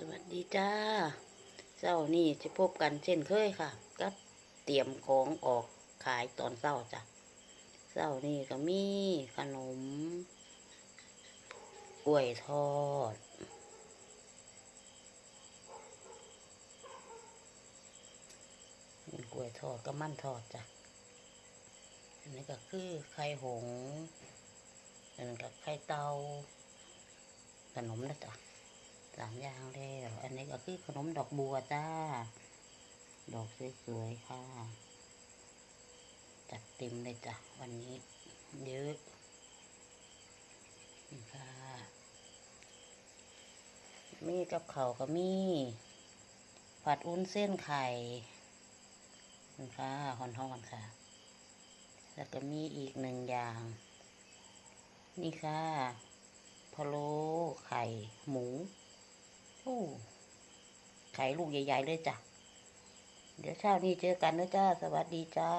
สวัสดีจ้าเช้านี่จะพบกันเช่นเคยค่ะ ก็เตรียมของออกขายตอนเช้าจ้ะเช้านี่ก็มีขนมกล้วยทอด กล้วยทอดก็มั่นทอดจ้ะ อันนี้ก็คือไข่หงอันนี้ก็ไข่เตาขนมนะจ๊ะ สามอย่างแล้วอันนี้ก็คือขนมดอกบัวจ้า ดอกสวยๆค่ะ จัดเต็มเลยจ้ะวันนี้ เยอะนี่ค่ะมีกับเขาวก็มี ผัดอุ้นเส้นไข่นี่ค่ะหอนๆค่ะ แล้วก็มีอีกหนึ่งอย่าง นี่ค่ะพะโล้ไข่หมู โอ้ไข่ลูกใหญ่ ๆ เลยจ้ะ เดี๋ยวเช้านี้เจอกันนะจ้า สวัสดีจ้า